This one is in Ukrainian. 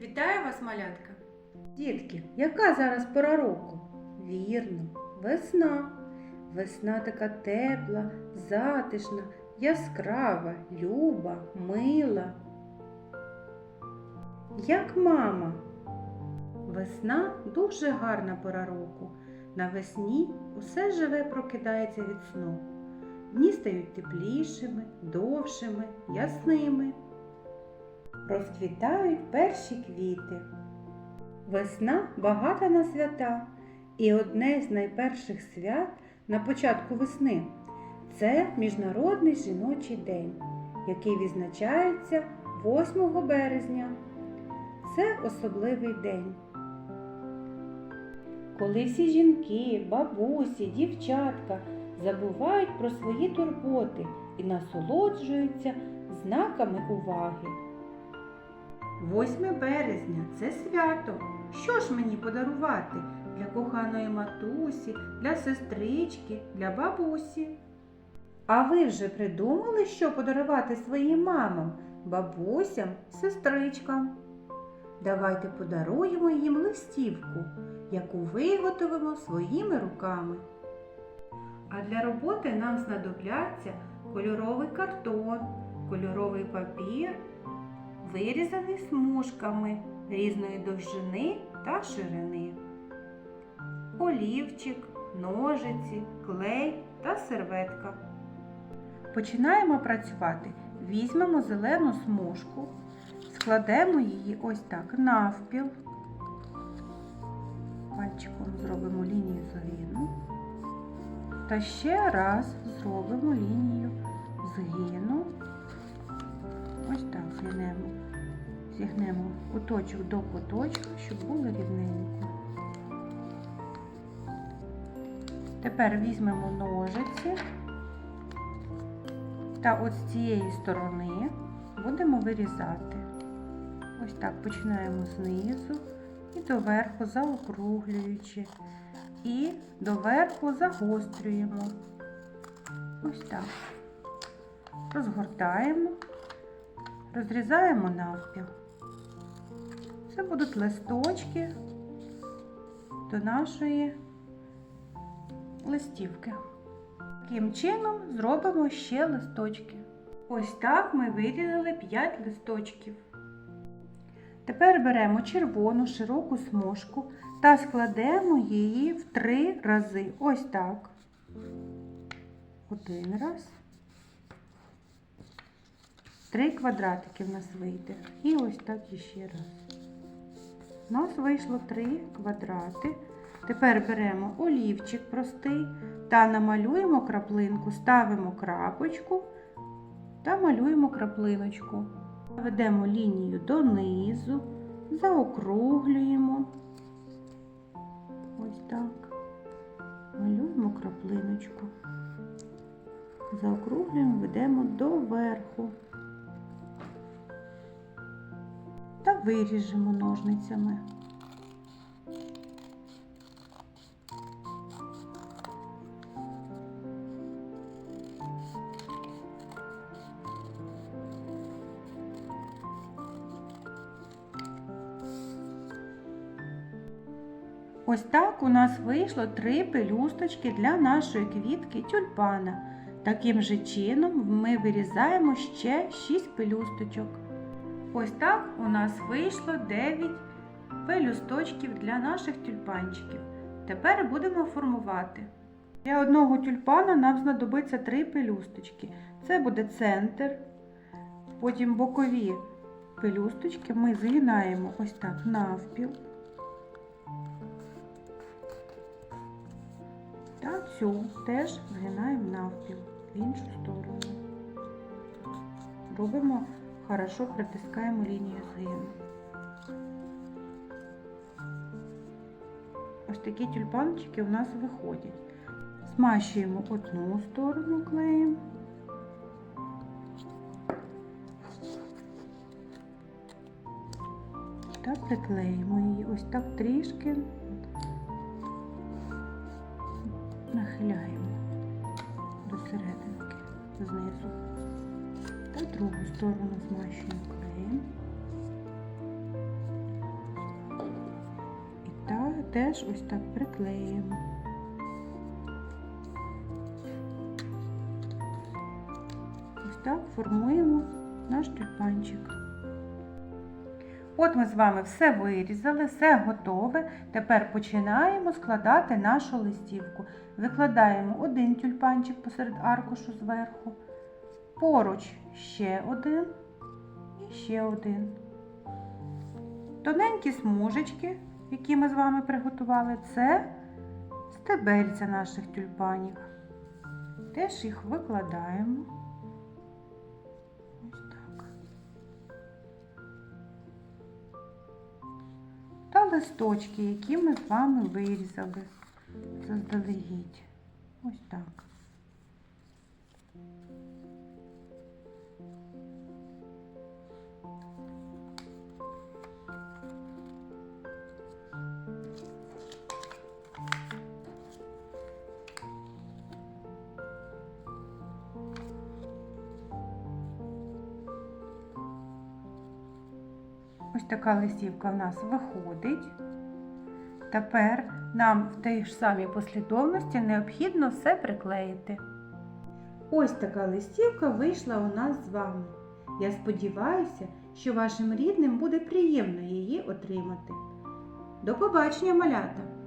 Вітаю вас, малятка! Дітки, яка зараз пора року? Вірно, весна. Весна така тепла, затишна, яскрава, люба, мила. Як мама. Весна дуже гарна пора року. Навесні усе живе прокидається від сну. Дні стають теплішими, довшими, ясними. Розквітають перші квіти. Весна багата на свята, і одне з найперших свят на початку весни це Міжнародний жіночий день, який відзначається 8 березня. Це особливий день. Коли всі жінки, бабусі, дівчатка забувають про свої турботи і насолоджуються знаками уваги. 8 березня це свято. Що ж мені подарувати для коханої матусі, для сестрички, для бабусі? А ви вже придумали, що подарувати своїм мамам, бабусям, сестричкам? Давайте подаруємо їм листівку, яку виготовимо своїми руками. А для роботи нам знадобляться кольоровий картон, кольоровий папір, вирізаний смужками різної довжини та ширини, олівчик, ножиці, клей та серветка. Починаємо працювати. Візьмемо зелену смужку, складемо її ось так навпіл. Пальчиком зробимо лінію згину. Та ще раз зробимо лінію згину. Ось так згинемо. Зігнемо куточок до куточка, щоб було рівненько. Тепер візьмемо ножиці та от з цієї сторони будемо вирізати. Ось так починаємо знизу і доверху заокруглюючи. І доверху загострюємо. Ось так. Розгортаємо, розрізаємо навпіл. Це будуть листочки до нашої листівки. Таким чином зробимо ще листочки. Ось так ми вирізали 5 листочків. Тепер беремо червону широку смужку та складемо її в три рази. Ось так. Один раз. Три квадратики в нас вийде. І ось так іще раз. У нас вийшло три квадрати. Тепер беремо олівчик простий та намалюємо краплинку, ставимо крапочку та малюємо краплиночку. Ведемо лінію донизу, заокруглюємо. Ось так. Малюємо краплиночку. Заокруглюємо, ведемо до виріжемо ножницями. Ось так у нас вийшло три пелюсточки для нашої квітки тюльпана. Таким же чином ми вирізаємо ще 6 пелюсточок. Ось так у нас вийшло 9 пелюсточків для наших тюльпанчиків. Тепер будемо формувати. Для одного тюльпана нам знадобиться 3 пелюсточки. Це буде центр. Потім бокові пелюсточки ми згинаємо ось так навпіл. Та цю теж згинаємо навпіл в іншу сторону. Робимо хорошо притискаємо лінію згину. Ось такі тюльпанчики у нас виходять. Змащуємо одну сторону клеєм. Та приклеїмо її ось так трішки нахиляємо до серединки знизу та другу сторону змащуємо клеєм. теж ось так приклеїмо. Ось так формуємо наш тюльпанчик. От ми з вами все вирізали, все готове. Тепер починаємо складати нашу листівку. Викладаємо один тюльпанчик посеред аркушу зверху, поруч ще один і ще один. Тоненькі смужечки, які ми з вами приготували, це стебельця наших тюльпанів. Теж їх викладаємо. Ось так. Та листочки, які ми з вами вирізали заздалегідь. Ось так. Ось така листівка в нас виходить. Тепер нам в тій ж самій послідовності необхідно все приклеїти. Ось така листівка вийшла у нас з вами. Я сподіваюся, що вашим рідним буде приємно її отримати. До побачення, малята!